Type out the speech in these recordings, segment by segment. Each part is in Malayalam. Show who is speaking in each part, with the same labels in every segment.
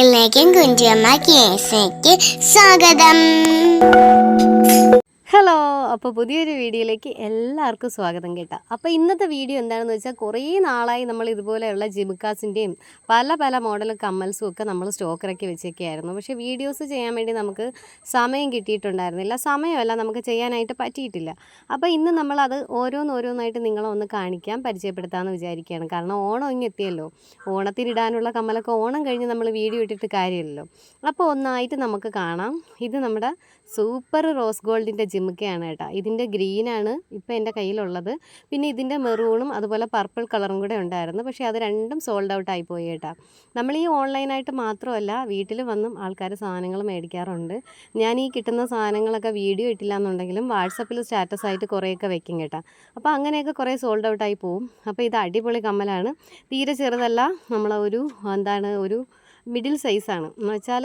Speaker 1: എല്ലാവർക്കും കുഞ്ചമ്മ കേസയ്ക്ക് സ്വാഗതം.
Speaker 2: ഹലോ അപ്പോൾ പുതിയൊരു വീഡിയോയിലേക്ക് എല്ലാവർക്കും സ്വാഗതം കേട്ടോ. അപ്പോൾ ഇന്നത്തെ വീഡിയോ എന്താണെന്ന് വെച്ചാൽ കുറേ നാളായി നമ്മൾ ഇതുപോലെയുള്ള ജിമിക്കാസിന്റെയും പല പല മോഡൽ കമ്മൽസും ഒക്കെ നമ്മൾ സ്റ്റോക്കറൊക്കെ വെച്ചൊക്കെയായിരുന്നു. പക്ഷേ വീഡിയോസ് ചെയ്യാൻ വേണ്ടി നമുക്ക് സമയം കിട്ടിയിട്ടുണ്ടായിരുന്നില്ല. സമയമല്ല നമുക്ക് ചെയ്യാനായിട്ട് പറ്റിയിട്ടില്ല. അപ്പോൾ ഇന്ന് നമ്മളത് ഓരോന്നോരോന്നായിട്ട് നിങ്ങളെ ഒന്ന് കാണിക്കാം പരിചയപ്പെടുത്താമെന്ന് വിചാരിക്കുകയാണ്. കാരണം ഓണം ഇങ്ങ് എത്തിയല്ലോ. ഓണത്തിനിടാനുള്ള കമ്മലൊക്കെ ഓണം കഴിഞ്ഞ് നമ്മൾ വീഡിയോ ഇട്ടിട്ട് കാര്യമില്ലല്ലോ. അപ്പോൾ ഒന്നായിട്ട് നമുക്ക് കാണാം. ഇത് നമ്മുടെ സൂപ്പർ റോസ് ഗോൾഡിന്റെ ജിമ്മിക്കയാണ് കേട്ടോ. ഇതിന്റെ ഗ്രീനാണ് ഇപ്പോൾ എന്റെ കയ്യിലുള്ളത്. പിന്നെ ഇതിന്റെ മെറൂണും അതുപോലെ പർപ്പിൾ കളറും കൂടെ ഉണ്ടായിരുന്നു. പക്ഷേ അത് രണ്ടും സോൾഡ് ഔട്ട് ആയി പോയി കേട്ടോ. നമ്മൾ ഈ ഓൺലൈനായിട്ട് മാത്രമല്ല വീട്ടിൽ വന്നും ആൾക്കാർ സാധനങ്ങൾ മേടിക്കാറുണ്ട്. ഞാൻ ഈ കിട്ടുന്ന സാധനങ്ങളൊക്കെ വീഡിയോ ഇട്ടില്ല എന്നുണ്ടെങ്കിലും വാട്സപ്പിൽ സ്റ്റാറ്റസ് ആയിട്ട് കുറേയൊക്കെ വെക്കും കേട്ടോ. അപ്പോൾ അങ്ങനെയൊക്കെ കുറേ സോൾഡ് ഔട്ട് ആയി പോവും. അപ്പോൾ ഇത് അടിപൊളി കമ്മലാണ്. തീരെ ചെറുതല്ല. നമ്മളൊരു എന്താണ് ഒരു മിഡിൽ സൈസാണ് എന്ന് വെച്ചാൽ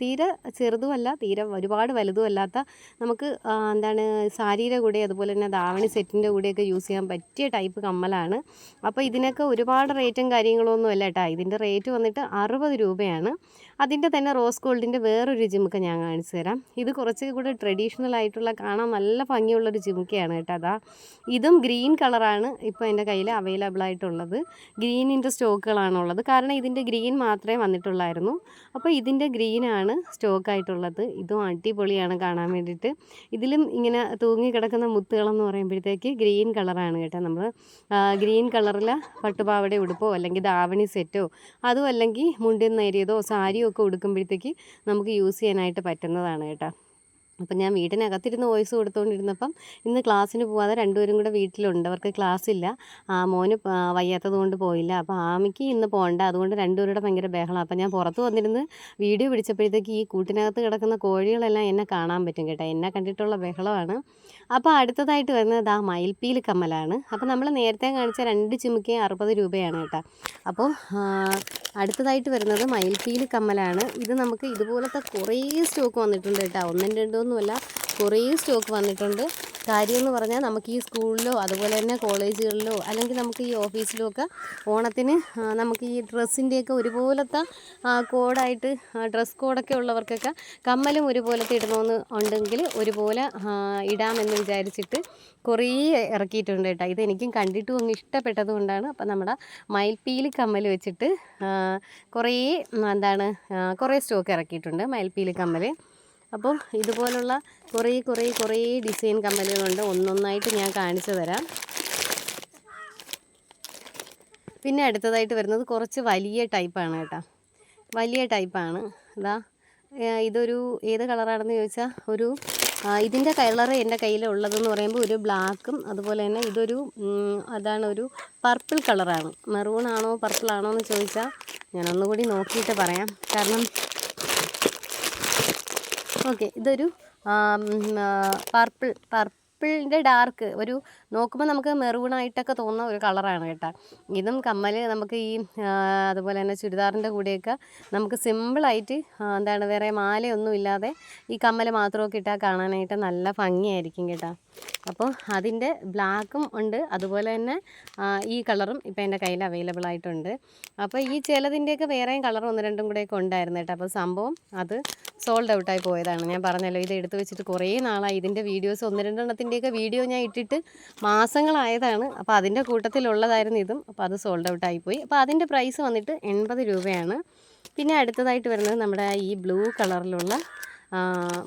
Speaker 2: തീരെ ചെറുതുമല്ല തീരെ ഒരുപാട് വലുതുമല്ലാത്ത നമുക്ക് എന്താണ് സാരിയുടെ കൂടെ അതുപോലെ തന്നെ ദാവണി സെറ്റിന്റെ കൂടെയൊക്കെ യൂസ് ചെയ്യാൻ പറ്റിയ ടൈപ്പ് കമ്മലാണ്. അപ്പോൾ ഇതിനൊക്കെ ഒരുപാട് റേറ്റും കാര്യങ്ങളൊന്നും അല്ല കേട്ടോ ഇതിന്റെ റേറ്റ് വന്നിട്ട് അറുപത് രൂപയാണ്. അതിന്റെ തന്നെ റോസ് ഗോൾഡിന്റെ വേറൊരു ജിമുക്ക ഞാൻ കാണിച്ചു തരാം. ഇത് കുറച്ച് കൂടെ ട്രഡീഷണൽ ആയിട്ടുള്ള കാണാൻ നല്ല ഭംഗിയുള്ളൊരു ജിമുക്കയാണ് കേട്ടോ അതാ. ഇതും ഗ്രീൻ കളറാണ് ഇപ്പോൾ എന്റെ കയ്യിൽ അവൈലബിൾ ആയിട്ടുള്ളത്. ഗ്രീനിന്റെ സ്റ്റോക്കുകളാണുള്ളത് കാരണം ഇതിന്റെ ഗ്രീൻ മാത്രമേ വന്നിട്ടുള്ളായിരുന്നു അപ്പോൾ ഇതിന്റെ ഗ്രീനാണ് സ്റ്റോക്കായിട്ടുള്ളത്. ഇതും അടിപൊളിയാണ് കാണാൻ വേണ്ടിയിട്ട്. ഇതിലും ഇങ്ങനെ തൂങ്ങി കിടക്കുന്ന മുത്തുകളെന്ന് പറയുമ്പോഴത്തേക്ക് ഗ്രീൻ കളറാണ് കേട്ടോ നമ്മൾ. ഗ്രീൻ കളറിൽ പട്ടുപാവട ഉടുപ്പോ അല്ലെങ്കിൽ ദാവണി സെറ്റോ അതും അല്ലെങ്കിൽ മുണ്ടിൽ നേരിയതോ സാരിയോ ഒക്കെ ഉടുക്കുമ്പോഴത്തേക്ക് നമുക്ക് യൂസ് ചെയ്യാനായിട്ട് പറ്റുന്നതാണ് കേട്ടോ. അപ്പം ഞാൻ വീട്ടിനകത്തിരുന്ന് വോയിസ് കൊടുത്തുകൊണ്ടിരുന്നപ്പം ഇന്ന് ക്ലാസ്സിന് പോവാതെ രണ്ടുപേരും കൂടെ വീട്ടിലുണ്ട്. അവർക്ക് ക്ലാസ് ഇല്ല ആ, മോന് വയ്യാത്തത് കൊണ്ട് പോയില്ല. അപ്പോൾ ആമിക്ക് ഇന്ന് പോകണ്ട അതുകൊണ്ട് രണ്ടുപേരുടെ ഭയങ്കര ബഹളം. അപ്പം ഞാൻ പുറത്ത് വന്നിരുന്ന് വീഡിയോ പിടിച്ചപ്പോഴത്തേക്ക് ഈ കൂട്ടിനകത്ത് കിടക്കുന്ന കോഴികളെല്ലാം എന്നെ കാണാൻ പറ്റും കേട്ടോ. എന്നെ കണ്ടിട്ടുള്ള ബഹളമാണ്. അപ്പോൾ അടുത്തതായിട്ട് വരുന്നത് ആ മയിൽപ്പീൽ കമ്മലാണ്. അപ്പോൾ നമ്മൾ നേരത്തെ കാണിച്ച രണ്ട് ചിമുക്കയും അറുപത് രൂപയാണ് കേട്ടോ. അപ്പോൾ അടുത്തതായിട്ട് വരുന്നത് മയിൽപ്പീലി കമ്മലാണ്. ഇത് നമുക്ക് ഇതുപോലത്തെ കുറേ സ്റ്റോക്ക് വന്നിട്ടുണ്ട് കേട്ടോ. ഒന്നും രണ്ടൊന്നുമല്ല കുറേ സ്റ്റോക്ക് വന്നിട്ടുണ്ട്. കാര്യമെന്ന് പറഞ്ഞാൽ നമുക്ക് ഈ സ്കൂളിലോ അതുപോലെ തന്നെ കോളേജുകളിലോ അല്ലെങ്കിൽ നമുക്ക് ഈ ഓഫീസിലോ ഒക്കെ ഓണത്തിന് നമുക്ക് ഈ ഡ്രസ്സിന്റെയൊക്കെ ഒരുപോലത്തെ കോഡായിട്ട് ഡ്രസ് കോഡൊക്കെ ഉള്ളവർക്കൊക്കെ കമ്മലും ഒരുപോലത്തെ ഇടണമെന്ന് ഉണ്ടെങ്കിൽ ഒരുപോലെ ഇടാമെന്ന് വിചാരിച്ചിട്ട് കുറേ ഇറക്കിയിട്ടുണ്ട് കേട്ടോ. ഇത് എനിക്കും കണ്ടിട്ടും അങ്ങ് ഇഷ്ടപ്പെട്ടത് കൊണ്ടാണ്. അപ്പം നമ്മുടെ മയിൽപ്പീലി കമ്മൽ വെച്ചിട്ട് കുറേ എന്താണ് കുറേ സ്റ്റോക്ക് ഇറക്കിയിട്ടുണ്ട് മയിൽപ്പീലി കമ്മൽ അപ്പോൾ ഇതുപോലുള്ള കുറേ കുറേ കുറേ ഡിസൈൻ കമ്മലുകളുണ്ട് ഒന്നൊന്നായിട്ട് ഞാൻ കാണിച്ചു തരാം. പിന്നെ അടുത്തതായിട്ട് വരുന്നത് കുറച്ച് വലിയ ടൈപ്പാണ് കേട്ടോ. വലിയ ടൈപ്പാണ്. ഇതാ ഇതൊരു ഏത് കളറാണെന്ന് ചോദിച്ചാൽ ഒരു ഇതിന്റെ കളർ എന്റെ കയ്യിൽ ഉള്ളതെന്ന് പറയുമ്പോൾ ഒരു ബ്ലാക്കും അതുപോലെ തന്നെ ഇതൊരു അതാണ് ഒരു പർപ്പിൾ കളറാണ്. മെറൂൺ ആണോ പർപ്പിൾ ആണോ എന്ന് ചോദിച്ചാൽ ഞാനൊന്നുകൂടി നോക്കിയിട്ട് പറയാം. കാരണം ഓക്കെ ഇതൊരു പർപ്പിൾ പർപ്പിളിന്റെ ഡാർക്ക് ഒരു നോക്കുമ്പോൾ നമുക്ക് മെറൂണായിട്ടൊക്കെ തോന്നുന്ന ഒരു കളറാണ് കേട്ടോ. ഇതും കമ്മൽ നമുക്ക് ഈ അതുപോലെ തന്നെ ചുരിദാറിന്റെ കൂടെയൊക്കെ നമുക്ക് സിമ്പിളായിട്ട് എന്താണ് വേറെ മാലയൊന്നും ഇല്ലാതെ ഈ കമ്മൽ മാത്രമൊക്കെ ഇട്ടാൽ കാണാനായിട്ട് നല്ല ഭംഗിയായിരിക്കും കേട്ടോ. അപ്പോൾ അതിന്റെ ബ്ലാക്കും ഉണ്ട് അതുപോലെ തന്നെ ഈ കളറും ഇപ്പോൾ എന്റെ കയ്യിൽ അവൈലബിൾ ആയിട്ടുണ്ട്. അപ്പോൾ ഈ ചിലതിന്റെയൊക്കെ വേറെയും കളർ ഒന്ന് രണ്ടും കൂടെയൊക്കെ ഉണ്ടായിരുന്നു കേട്ടോ. അപ്പോൾ സംഭവം അത് സോൾഡ് ഔട്ടായി പോയതാണ്. ഞാൻ പറഞ്ഞല്ലോ ഇത് എടുത്തു വെച്ചിട്ട് കുറേ നാളായി. ഇതിന്റെ വീഡിയോസ് ഒന്ന് രണ്ടെണ്ണത്തിന്റെയൊക്കെ വീഡിയോ ഞാൻ ഇട്ടിട്ട് മാസങ്ങളായതാണ്. അപ്പോൾ അതിന്റെ കൂട്ടത്തിലുള്ളതായിരുന്നു ഇതും. അപ്പോൾ അത് സോൾഡ് ഔട്ടായി പോയി. അപ്പോൾ അതിന്റെ പ്രൈസ് വന്നിട്ട് എൺപത് രൂപയാണ്. പിന്നെ അടുത്തതായിട്ട് വരുന്നത് നമ്മുടെ ഈ ബ്ലൂ കളറിലുള്ള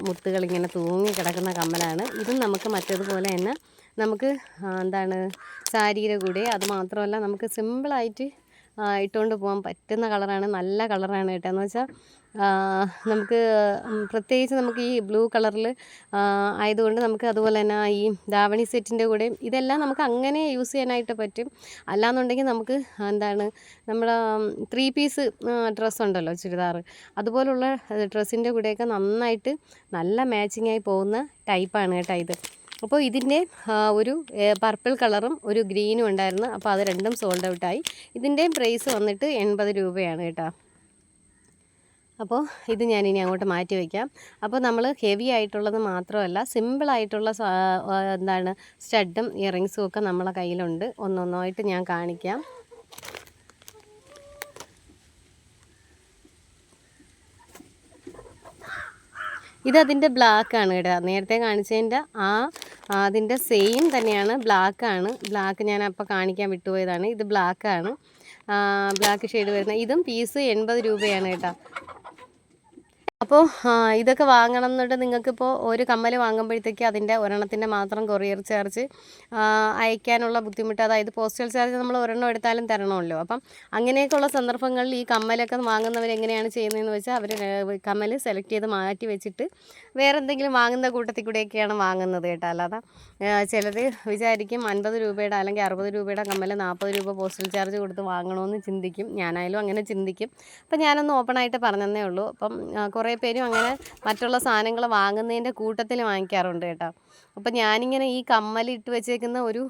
Speaker 2: മുത്തുകൾ ഇങ്ങനെ തൂങ്ങി കിടക്കുന്ന കമ്മലാണ്. ഇതും നമുക്ക് മറ്റതുപോലെ തന്നെ നമുക്ക് എന്താണ് സാരിയുടെ കൂടെ അത് മാത്രമല്ല നമുക്ക് സിമ്പിളായിട്ട് ഇട്ടുകൊണ്ട് പോകാൻ പറ്റുന്ന കളറാണ് നല്ല കളറാണ് കേട്ടോ. എന്ന് വെച്ചാൽ നമുക്ക് പ്രത്യേകിച്ച് നമുക്ക് ഈ ബ്ലൂ കളറിൽ ആയതുകൊണ്ട് നമുക്ക് അതുപോലെ തന്നെ ഈ ധാവണി സെറ്റിന്റെ കൂടെ ഇതെല്ലാം നമുക്ക് അങ്ങനെ യൂസ് ചെയ്യാനായിട്ട് പറ്റും. അല്ലാന്നുണ്ടെങ്കിൽ നമുക്ക് എന്താണ് നമ്മുടെ ത്രീ പീസ് ഡ്രസ്സ് ഉണ്ടല്ലോ ചുരിദാർ അതുപോലുള്ള ഡ്രസ്സിന്റെ കൂടെയൊക്കെ നന്നായിട്ട് നല്ല മാച്ചിങ് ആയി പോകുന്ന ടൈപ്പാണ് കേട്ടോ ഇത്. അപ്പോൾ ഇതിന്റെ ഒരു പർപ്പിൾ കളറും ഒരു ഗ്രീനും ഉണ്ടായിരുന്നു. അപ്പോൾ അത് രണ്ടും സോൾഡ് ഔട്ടായി ഇതിന്റെയും പ്രൈസ് വന്നിട്ട് എൺപത് രൂപയാണ് കേട്ടോ. അപ്പോൾ ഇത് ഞാൻ ഇനി അങ്ങോട്ട് മാറ്റി വയ്ക്കാം. അപ്പോൾ നമ്മൾ ഹെവി ആയിട്ടുള്ളത് മാത്രമല്ല സിമ്പിളായിട്ടുള്ള എന്താണ് സ്റ്റഡും ഇയറിങ്സും ഒക്കെ നമ്മളെ കയ്യിലുണ്ട്. ഒന്നൊന്നായിട്ട് ഞാൻ കാണിക്കാം. ഇത് അതിന്റെ ബ്ലാക്ക് ആണ് കേട്ടോ. നേരത്തെ കാണിച്ചതിന്റെ ആ അതിന്റെ സെയിം തന്നെയാണ് ബ്ലാക്ക് ആണ്. ബ്ലാക്ക് ഞാൻ അപ്പോൾ കാണിക്കാൻ വിട്ടുപോയതാണ്. ഇത് ബ്ലാക്ക് ആണ്. ബ്ലാക്ക് ഷെയ്ഡ് വരുന്ന ഇതും പീസ് എൺപത് രൂപയാണ് കേട്ടോ. അപ്പോൾ ഇതൊക്കെ വാങ്ങണം എന്നിട്ട് നിങ്ങൾക്കിപ്പോൾ ഒരു കമ്മൽ വാങ്ങുമ്പോഴത്തേക്ക് അതിന്റെ ഒരെണ്ണത്തിന്റെ മാത്രം കൊറിയർ ചാർജ് അയക്കാനുള്ള ബുദ്ധിമുട്ട് അതായത് പോസ്റ്റൽ ചാർജ് നമ്മൾ ഒരെണ്ണം എടുത്താലും തരണമല്ലോ. അപ്പം അങ്ങനെയൊക്കെയുള്ള സന്ദർഭങ്ങളിൽ ഈ കമ്മലൊക്കെ വാങ്ങുന്നവർ എങ്ങനെയാണ് ചെയ്യുന്നതെന്ന് വെച്ചാൽ അവർ കമ്മൽ സെലക്ട് ചെയ്ത് മാറ്റി വെച്ചിട്ട് വേറെ എന്തെങ്കിലും വാങ്ങുന്ന കൂട്ടത്തിൽ കൂടെയൊക്കെയാണ് വാങ്ങുന്നത് കേട്ടോ. അല്ലാതെ ചിലർ വിചാരിക്കും അൻപത് രൂപയുടെ അല്ലെങ്കിൽ അറുപത് രൂപയുടെ കമ്മൽ നാൽപ്പത് രൂപ പോസ്റ്റൽ ചാർജ് കൊടുത്ത് വാങ്ങണമെന്ന് ചിന്തിക്കും. ഞാനായാലും അങ്ങനെ ചിന്തിക്കും. അപ്പം ഞാനൊന്ന് ഓപ്പണായിട്ട് പറഞ്ഞതേ ഉള്ളൂ. അപ്പം കുറേ പേരും അങ്ങനെ മറ്റുള്ള സാധനങ്ങൾ വാങ്ങുന്നതിന്റെ കൂട്ടത്തിൽ വാങ്ങിക്കാറുണ്ട് കേട്ടോ. അപ്പം ഞാനിങ്ങനെ ഈ കമ്മൽ ഇട്ട് വെച്ചേക്കുന്ന ഒരു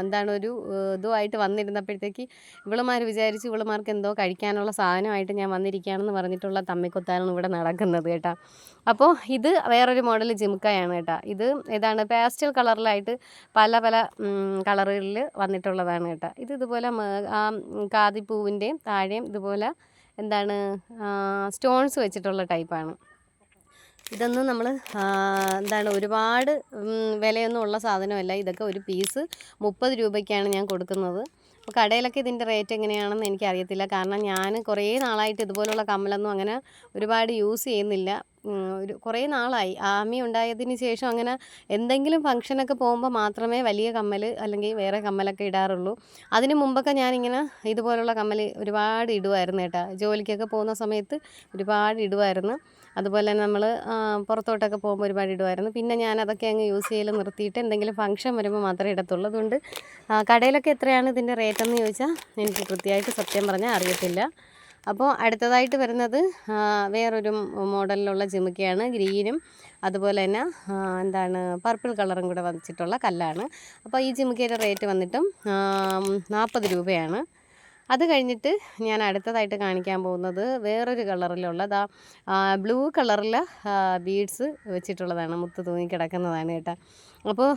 Speaker 2: എന്താണ് ഒരു ഇതുമായിട്ട് വന്നിരുന്നപ്പോഴത്തേക്ക് ഇവളുമാർ വിചാരിച്ച് ഇവളുമാർക്ക് എന്തോ കഴിക്കാനുള്ള സാധനമായിട്ട് ഞാൻ വന്നിരിക്കുകയാണെന്ന് പറഞ്ഞിട്ടുള്ള തമ്മിക്കൊത്താനാണ് ഇവിടെ നടക്കുന്നത് കേട്ടോ. അപ്പോൾ ഇത് വേറൊരു മോഡൽ ജിമുക്കായാണ് കേട്ടോ. ഇത് ഇതാണ് പാസ്റ്റൽ കളറിലായിട്ട് പല പല കളറുകളിൽ വന്നിട്ടുള്ളതാണ് കേട്ടോ. ഇത് ഇതുപോലെ ആ കാതിപ്പൂവിന്റെയും താഴെയും ഇതുപോലെ എന്താണ് സ്റ്റോൺസ് വെച്ചിട്ടുള്ള ടൈപ്പാണ്. ഇതൊന്നും നമ്മൾ എന്താണ് ഒരുപാട് വിലയൊന്നും ഉള്ള സാധനമല്ല. ഇതൊക്കെ ഒരു പീസ് മുപ്പത് രൂപയ്ക്കാണ് ഞാൻ കൊടുക്കുന്നത്. അപ്പോൾ കടയിലൊക്കെ ഇതിന്റെ റേറ്റ് എങ്ങനെയാണെന്ന് എനിക്കറിയത്തില്ല. കാരണം ഞാൻ കുറേ നാളായിട്ട് ഇതുപോലുള്ള കമ്മലൊന്നും അങ്ങനെ ഒരുപാട് യൂസ് ചെയ്യുന്നില്ല. ഒരു കുറേ നാളായി. ആമി ഉണ്ടായതിന് ശേഷം അങ്ങനെ എന്തെങ്കിലും ഫംഗ്ഷനൊക്കെ പോകുമ്പോൾ മാത്രമേ വലിയ കമ്മൽ അല്ലെങ്കിൽ വേറെ കമ്മലൊക്കെ ഇടാറുള്ളൂ. അതിന് മുമ്പൊക്കെ ഞാനിങ്ങനെ ഇതുപോലുള്ള കമ്മൽ ഒരുപാട് ഇടുമായിരുന്നു കേട്ടോ. ജോലിക്കൊക്കെ പോകുന്ന സമയത്ത് ഒരുപാട് ഇടുമായിരുന്നു അതുപോലെ നമ്മൾ പുറത്തോട്ടൊക്കെ പോകുമ്പോൾ ഒരുപാട് ഇടുമായിരുന്നു പിന്നെ ഞാൻ അതൊക്കെ അങ്ങ് യൂസ് ചെയ്യൽ നിർത്തിയിട്ട് എന്തെങ്കിലും ഫംഗ്ഷൻ വരുമ്പോൾ മാത്രമേ ഇടത്തുള്ളൂ. അതുകൊണ്ട് കടയിലൊക്കെ എത്രയാണ് ഇതിന്റെ റേറ്റ് എന്ന് ചോദിച്ചാൽ എനിക്ക് കൃത്യമായിട്ട് സത്യം പറഞ്ഞാൽ അറിയത്തില്ല. അപ്പോൾ അടുത്തതായിട്ട് വരുന്നത് വേറൊരു മോഡലിലുള്ള ജിമിക്കയാണ് ഗ്രീനും. അതുപോലെ തന്നെ എന്താണ് പർപ്പിൾ കളറും കൂടെ വന്നിട്ടുള്ള കല്ലാണ്. അപ്പോൾ ഈ ജിമിക്കയുടെ റേറ്റ് വന്നിട്ടും നാൽപ്പത് രൂപയാണ്. അത് കഴിഞ്ഞിട്ട് ഞാൻ അടുത്തതായിട്ട് കാണിക്കാൻ പോകുന്നത് വേറൊരു കളറിലുള്ള ദാ ബ്ലൂ കളറിൽ ബീഡ്സ് വെച്ചിട്ടുള്ളതാണ്. മുത്ത് തൂങ്ങി കിടക്കുന്നതാണ് കേട്ടോ. അപ്പോൾ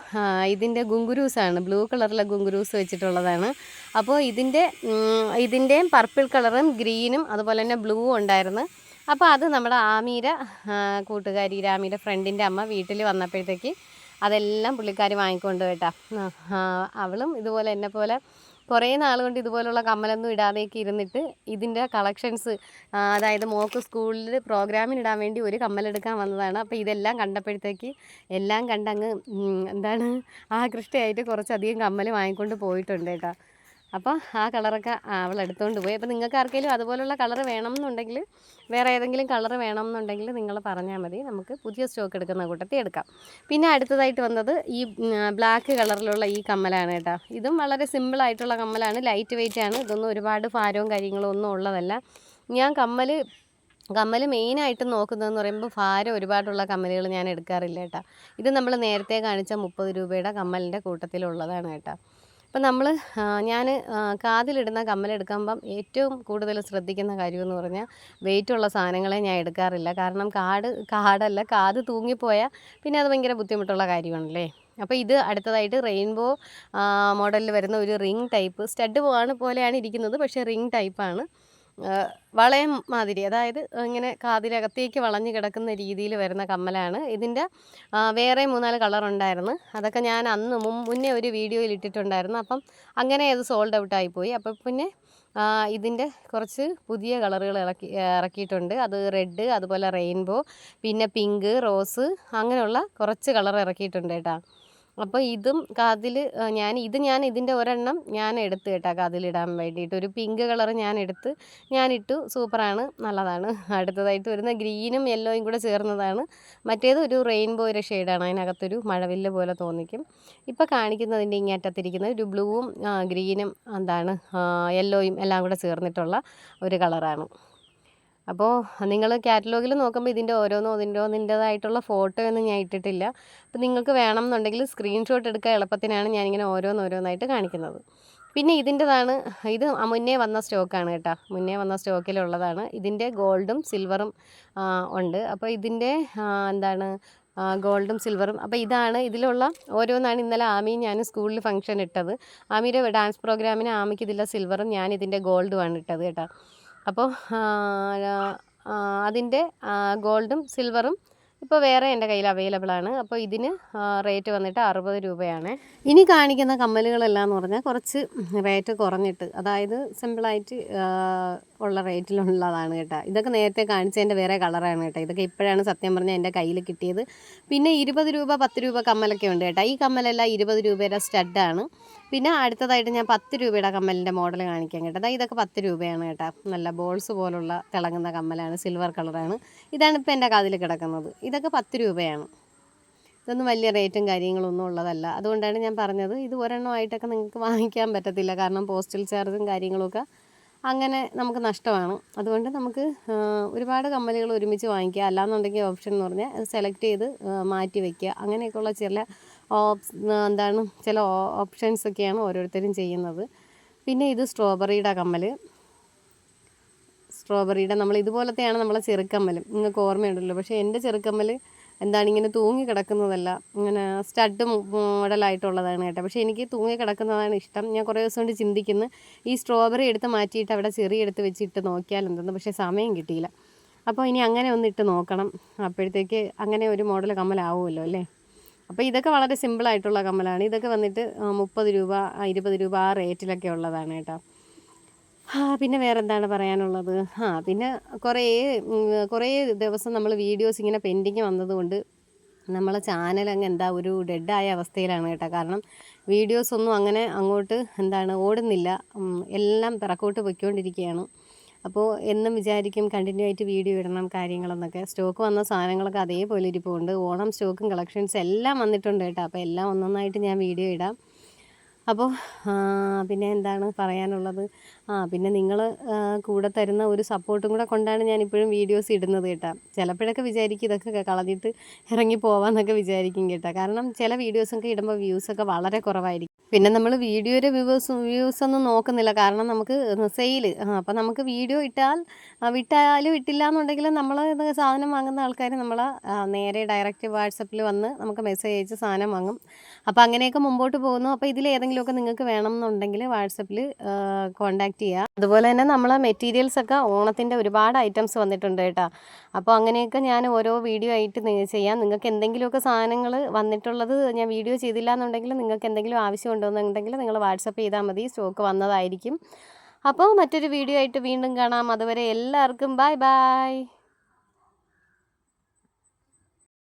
Speaker 2: ഇതിന്റെ ഗുങ്കുരൂസാണ് ബ്ലൂ കളറിലെ ഗുങ്കുരൂസ് വെച്ചിട്ടുള്ളതാണ്. അപ്പോൾ ഇതിന്റെ ഇതിന്റെയും പർപ്പിൾ കളറും ഗ്രീനും അതുപോലെ തന്നെ ബ്ലൂ ഉണ്ടായിരുന്നു. അപ്പോൾ അത് നമ്മുടെ ആമീര കൂട്ടുകാരി രാമീര ഫ്രണ്ടിന്റെ അമ്മ വീട്ടിൽ വന്നപ്പോഴത്തേക്ക് അതെല്ലാം പുള്ളിക്കാരി വാങ്ങിക്കൊണ്ട് കേട്ടാ. അവളും ഇതുപോലെ എന്നെ പോലെ കുറേ നാൾ കൊണ്ട് ഇതുപോലുള്ള കമ്മലൊന്നും ഇടാതെയൊക്കെ ഇരുന്നിട്ട് ഇതിന്റെ കളക്ഷൻസ് അതായത് മോക്ക് സ്കൂളിൽ പ്രോഗ്രാമിന് ഇടാൻ വേണ്ടി ഒരു കമ്മലെടുക്കാൻ വന്നതാണ്. അപ്പോൾ ഇതെല്ലാം കണ്ടപ്പോഴത്തേക്ക് എല്ലാം കണ്ടങ്ങ് എന്താണ് ആകൃഷ്ടയായിട്ട് കുറച്ചധികം കമ്മൽ വാങ്ങിക്കൊണ്ട് പോയിട്ടുണ്ട് കേട്ടോ. അപ്പോൾ ആ കളറൊക്കെ അവൾ എടുത്തുകൊണ്ട് പോയി. അപ്പോൾ നിങ്ങൾക്ക് ആർക്കെങ്കിലും അതുപോലുള്ള കളർ വേണം എന്നുണ്ടെങ്കിൽ വേറെ ഏതെങ്കിലും കളർ വേണം എന്നുണ്ടെങ്കിൽ നിങ്ങൾ പറഞ്ഞാൽ മതി. നമുക്ക് പുതിയ സ്റ്റോക്ക് എടുക്കുന്ന കൂട്ടത്തിൽ എടുക്കാം. പിന്നെ അടുത്തതായിട്ട് വന്നത് ഈ ബ്ലാക്ക് കളറിലുള്ള ഈ കമ്മലാണ് കേട്ടോ. ഇതും വളരെ സിമ്പിളായിട്ടുള്ള കമ്മലാണ്. ലൈറ്റ് വെയിറ്റ് ആണ്. ഇതൊന്നും ഒരുപാട് ഭാരവും കാര്യങ്ങളും ഒന്നും ഉള്ളതല്ല. ഞാൻ കമ്മൽ കമ്മൽ മെയിനായിട്ട് നോക്കുന്നതെന്ന് പറയുമ്പോൾ ഭാരം ഒരുപാടുള്ള കമ്മലുകൾ ഞാൻ എടുക്കാറില്ല കേട്ടോ. ഇത് നമ്മൾ നേരത്തെ കാണിച്ച മുപ്പത് രൂപയുടെ കമ്മലിന്റെ കൂട്ടത്തിലുള്ളതാണ് കേട്ടോ. അപ്പം നമ്മൾ ഞാൻ കാതിലിടുന്ന കമ്മലെടുക്കുമ്പം ഏറ്റവും കൂടുതൽ ശ്രദ്ധിക്കുന്ന കാര്യമെന്ന് പറഞ്ഞാൽ വെയിറ്റുള്ള സാധനങ്ങളെ ഞാൻ എടുക്കാറില്ല. കാരണം കാട് കാടല്ല കാത് തൂങ്ങിപ്പോയാൽ പിന്നെ അത് ഭയങ്കര ബുദ്ധിമുട്ടുള്ള കാര്യമാണല്ലേ? അപ്പോൾ ഇത് അടുത്തതായിട്ട് റെയിൻബോ മോഡലിൽ വരുന്ന ഒരു റിംഗ് ടൈപ്പ്. സ്റ്റഡ് പോവാണ് പോലെയാണ് ഇരിക്കുന്നത് പക്ഷേ റിംഗ് ടൈപ്പാണ്. വളയം മാതിരി. അതായത് ഇങ്ങനെ കാതിലകത്തേക്ക് വളഞ്ഞു കിടക്കുന്ന രീതിയിൽ വരുന്ന കമ്മലാണ്. ഇതിന്റെ വേറെ മൂന്നാൽ കളർ ഉണ്ടായിരുന്നു. അതൊക്കെ ഞാൻ അന്ന് മുന്നേ ഒരു വീഡിയോയിൽ ഇട്ടിട്ടുണ്ടായിരുന്നു. അപ്പം അങ്ങനെ അത് സോൾഡ് ഔട്ട് പോയി അപ്പം പിന്നെ ഇതിന്റെ കുറച്ച് പുതിയ കളറുകൾ ഇറക്കി ഇറക്കിയിട്ടുണ്ട്. അത് റെഡ് അതുപോലെ റെയിൻബോ പിന്നെ പിങ്ക് റോസ് അങ്ങനെയുള്ള കുറച്ച് കളർ ഇറക്കിയിട്ടുണ്ട് കേട്ടോ. അപ്പോൾ ഇതും കാതിൽ ഞാൻ ഇത് ഞാൻ ഇതിന്റെ ഒരെണ്ണം ഞാൻ എടുത്ത് കേട്ടോ കാതിലിടാൻ വേണ്ടിയിട്ട്. ഒരു പിങ്ക് കളർ ഞാൻ എടുത്ത് ഇട്ടു. സൂപ്പറാണ്. നല്ലതാണ്. അടുത്തതായിട്ട് വരുന്ന ഗ്രീനും യെല്ലോയും കൂടെ ചേർന്നതാണ്. മറ്റേത് ഒരു റെയിൻബോയുടെ ഷെയ്ഡാണ്. അതിനകത്തൊരു മഴവില്ല പോലെ തോന്നിക്കും. ഇപ്പോൾ കാണിക്കുന്നതിന്റെ ഇങ്ങേറ്റത്തിരിക്കുന്നത് ഒരു ബ്ലൂവും ഗ്രീനും എന്താണ് യെല്ലോയും എല്ലാം കൂടെ ചേർന്നിട്ടുള്ള ഒരു കളറാണ്. അപ്പോൾ നിങ്ങൾ കാറ്റലോഗിൽ നോക്കുമ്പോൾ ഇതിന്റെ ഓരോന്നും ഓരോന്നിന്റേതായിട്ടുള്ള ഫോട്ടോ ഒന്നും ഞാൻ ഇട്ടിട്ടില്ല. അപ്പോൾ നിങ്ങൾക്ക് വേണം എന്നുണ്ടെങ്കിൽ സ്ക്രീൻഷോട്ട് എടുക്കുക എളുപ്പത്തിനാണ് ഞാനിങ്ങനെ ഓരോന്നോരോന്നായിട്ട് കാണിക്കുന്നത്. പിന്നെ ഇതിന്റെതാണ് ഇത് മുന്നേ വന്ന സ്റ്റോക്കാണ് കേട്ടോ. മുന്നേ വന്ന സ്റ്റോക്കിലുള്ളതാണ്. ഇതിന്റെ ഗോൾഡും സിൽവറും ഉണ്ട്. അപ്പോൾ ഇതിന്റെ എന്താണ് ഗോൾഡും സിൽവറും. അപ്പോൾ ഇതാണ് ഇതിലുള്ള ഓരോന്നാണ് ഇന്നലെ ആമിയും ഞാൻ സ്കൂളിൽ ഫംഗ്ഷൻ ഇട്ടത്. ആമിയുടെ ഡാൻസ് പ്രോഗ്രാമിന് ആമിക്ക് ഇതിലെ സിൽവറും ഞാൻ ഇതിന്റെ ഗോൾഡുമാണ് ഇട്ടത് കേട്ടോ. അപ്പോൾ അതിന്റെ ഗോൾഡും സിൽവറും ഇപ്പോൾ വേറെ എന്റെ കയ്യിൽ അവൈലബിൾ ആണ്. അപ്പോൾ ഇതിന് റേറ്റ് വന്നിട്ട് അറുപത് രൂപയാണ്. ഇനി കാണിക്കുന്ന കമ്മലുകളെല്ലാം എന്ന് പറഞ്ഞാൽ കുറച്ച് റേറ്റ് കുറഞ്ഞിട്ട് അതായത് സിമ്പിളായിട്ട് ഉള്ള റേറ്റിലുള്ളതാണ് കേട്ടോ. ഇതൊക്കെ നേരത്തെ കാണിച്ചതിന്റെ വേറെ കളറാണ് കേട്ടോ. ഇതൊക്കെ ഇപ്പോഴാണ് സത്യം പറഞ്ഞാൽ എന്റെ കയ്യിൽ കിട്ടിയത്. പിന്നെ ഇരുപത് രൂപ പത്ത് രൂപ കമ്മലൊക്കെ ഉണ്ട് കേട്ടോ. ഈ കമ്മലെല്ലാം ഇരുപത് രൂപയുടെ സ്റ്റഡാണ് പിന്നെ അടുത്തതായിട്ട് ഞാൻ പത്ത് രൂപയുടെ കമ്മലിന്റെ മോഡൽ കാണിക്കാൻ കേട്ടോ. ഇതൊക്കെ പത്ത് രൂപയാണ് കേട്ടോ. നല്ല ബോൾസ് പോലുള്ള തിളങ്ങുന്ന കമ്മലാണ് സിൽവർ കളറാണ്. ഇതാണ് ഇപ്പോൾ എന്റെ കാതിൽ കിടക്കുന്നത്. ഇതൊക്കെ പത്ത് രൂപയാണ്. ഇതൊന്നും വലിയ റേറ്റും കാര്യങ്ങളൊന്നും ഉള്ളതല്ല. അതുകൊണ്ടാണ് ഞാൻ പറഞ്ഞത് ഇത് ഒരെണ്ണമായിട്ടൊക്കെ നിങ്ങൾക്ക് വാങ്ങിക്കാൻ പറ്റത്തില്ല. കാരണം പോസ്റ്റൽ ചാർജും കാര്യങ്ങളൊക്കെ അങ്ങനെ നമുക്ക് നഷ്ടമാണ്. അതുകൊണ്ട് നമുക്ക് ഒരുപാട് കമ്മലുകൾ ഒരുമിച്ച് വാങ്ങിക്കുക. അല്ലാന്നുണ്ടെങ്കിൽ ഓപ്ഷൻ എന്ന് പറഞ്ഞാൽ അത് സെലക്ട് ചെയ്ത് മാറ്റി വയ്ക്കുക അങ്ങനെയൊക്കെയുള്ള ചില ഓപ്സ് എന്താണ് ചില ഓപ്ഷൻസ് ഒക്കെയാണ് ഓരോരുത്തരും ചെയ്യുന്നത്. പിന്നെ ഇത് സ്ട്രോബെറിയുടെ കമ്മൽ. സ്ട്രോബെറിയുടെ നമ്മൾ ഇതുപോലത്തെയാണ് നമ്മളെ ചെറുക്കമ്മലും നിങ്ങൾക്ക് ഓർമ്മയുണ്ടല്ലോ. പക്ഷേ എന്റെ ചെറുക്കമ്മൽ എന്താണ് ഇങ്ങനെ തൂങ്ങി കിടക്കുന്നതല്ല. ഇങ്ങനെ സ്റ്റഡ് മോഡലായിട്ടുള്ളതാണ് കേട്ടോ. പക്ഷേ എനിക്ക് തൂങ്ങി കിടക്കുന്നതാണ് ഇഷ്ടം. ഞാൻ കുറേ ദിവസം കൊണ്ട് ചിന്തിക്കുന്നു ഈ സ്ട്രോബെറി എടുത്ത് മാറ്റിയിട്ട് അവിടെ ചെറിയ എടുത്ത് വെച്ചിട്ട് നോക്കിയാൽ എന്തെന്ന്? പക്ഷേ സമയം കിട്ടിയില്ല. അപ്പോൾ ഇനി അങ്ങനെ ഒന്നിട്ട് നോക്കണം. അപ്പോഴത്തേക്ക് അങ്ങനെ ഒരു മോഡൽ കമ്മലാവുമല്ലോ അല്ലേ? അപ്പോൾ ഇതൊക്കെ വളരെ സിമ്പിളായിട്ടുള്ള കമ്മലാണ്. ഇതൊക്കെ വന്നിട്ട് മുപ്പത് രൂപ ഇരുപത് രൂപ ആ റേറ്റിലൊക്കെ ഉള്ളതാണ് കേട്ടോ. പിന്നെ വേറെ എന്താണ് പറയാനുള്ളത്? ആ പിന്നെ കുറേ കുറേ ദിവസം നമ്മൾ വീഡിയോസ് ഇങ്ങനെ പെൻഡിങ് വന്നതുകൊണ്ട് നമ്മളെ ചാനൽ അങ്ങ് എന്താ ഒരു ഡെഡായ അവസ്ഥയിലാണ് കേട്ടോ. കാരണം വീഡിയോസ് ഒന്നും അങ്ങനെ അങ്ങോട്ട് എന്താണ് ഓടുന്നില്ല. എല്ലാം പിറക്കോട്ട് പൊയ്ക്കൊണ്ടിരിക്കുകയാണ് അപ്പോൾ എന്നും വിചാരിക്കും കണ്ടിന്യൂ ആയിട്ട് വീഡിയോ ഇടണം കാര്യങ്ങളെന്നൊക്കെ. സ്റ്റോക്ക് വന്ന സാധനങ്ങളൊക്കെ അതേപോലെ ഇരിപ്പുണ്ട്. ഓണം സ്റ്റോക്കും കളക്ഷൻസ് എല്ലാം വന്നിട്ടുണ്ട് കേട്ടോ. അപ്പോൾ എല്ലാം ഒന്നൊന്നായിട്ട് ഞാൻ വീഡിയോ ഇടാം. അപ്പോൾ പിന്നെ എന്താണ് പറയാനുള്ളത്? ആ പിന്നെ നിങ്ങൾ കൂടെ തരുന്ന ഒരു സപ്പോർട്ടും കൂടെ കൊണ്ടാണ് ഞാൻ ഇപ്പോഴും വീഡിയോസ് ഇടുന്നത് കേട്ടോ. ചിലപ്പോഴൊക്കെ വിചാരിക്കും ഇതൊക്കെ കളഞ്ഞിട്ട് ഇറങ്ങി പോവാന്നൊക്കെ വിചാരിക്കും കേട്ടോ. കാരണം ചില വീഡിയോസൊക്കെ ഇടുമ്പോൾ വ്യൂസൊക്കെ വളരെ കുറവായിരിക്കും. പിന്നെ നമ്മൾ വീഡിയോയുടെ വ്യൂവേഴ്സ് വ്യൂസ് ഒന്നും നോക്കുന്നില്ല. കാരണം നമുക്ക് സെയിൽ അപ്പോൾ നമുക്ക് വീഡിയോ ഇട്ടാൽ വിട്ടാലും ഇട്ടില്ല എന്നുണ്ടെങ്കിലും നമ്മൾ സാധനം വാങ്ങുന്ന ആൾക്കാർ നമ്മൾ നേരെ ഡയറക്റ്റ് വാട്സപ്പിൽ വന്ന് നമുക്ക് മെസ്സേജ് അയച്ച് സാധനം വാങ്ങും. അപ്പോൾ അങ്ങനെയൊക്കെ മുമ്പോട്ട് പോകുന്നു. അപ്പോൾ ഇതിൽ ഏതെങ്കിലുമൊക്കെ നിങ്ങൾക്ക് വേണം എന്നുണ്ടെങ്കിൽ വാട്സപ്പിൽ കോൺടാക്റ്റ് ചെയ്യുക അതുപോലെ തന്നെ നമ്മളെ മെറ്റീരിയൽസ് ഒക്കെ ഓണത്തിന്റെ ഒരുപാട് ഐറ്റംസ് വന്നിട്ടുണ്ട് കേട്ടോ. അപ്പോൾ അങ്ങനെയൊക്കെ ഞാൻ ഓരോ വീഡിയോ ആയിട്ട് ചെയ്യാം. നിങ്ങൾക്ക് എന്തെങ്കിലുമൊക്കെ സാധനങ്ങൾ വന്നിട്ടുള്ളത് ഞാൻ വീഡിയോ ചെയ്തില്ല എന്നുണ്ടെങ്കിൽ നിങ്ങൾക്ക് എന്തെങ്കിലും ആവശ്യമുണ്ടെന്നുണ്ടെങ്കിൽ നിങ്ങൾ വാട്സപ്പ് ചെയ്താൽ മതി സ്റ്റോക്ക് വന്നതായിരിക്കും. അപ്പോൾ മറ്റൊരു വീഡിയോ ആയിട്ട് വീണ്ടും കാണാം. അതുവരെ എല്ലാവർക്കും ബൈ ബൈ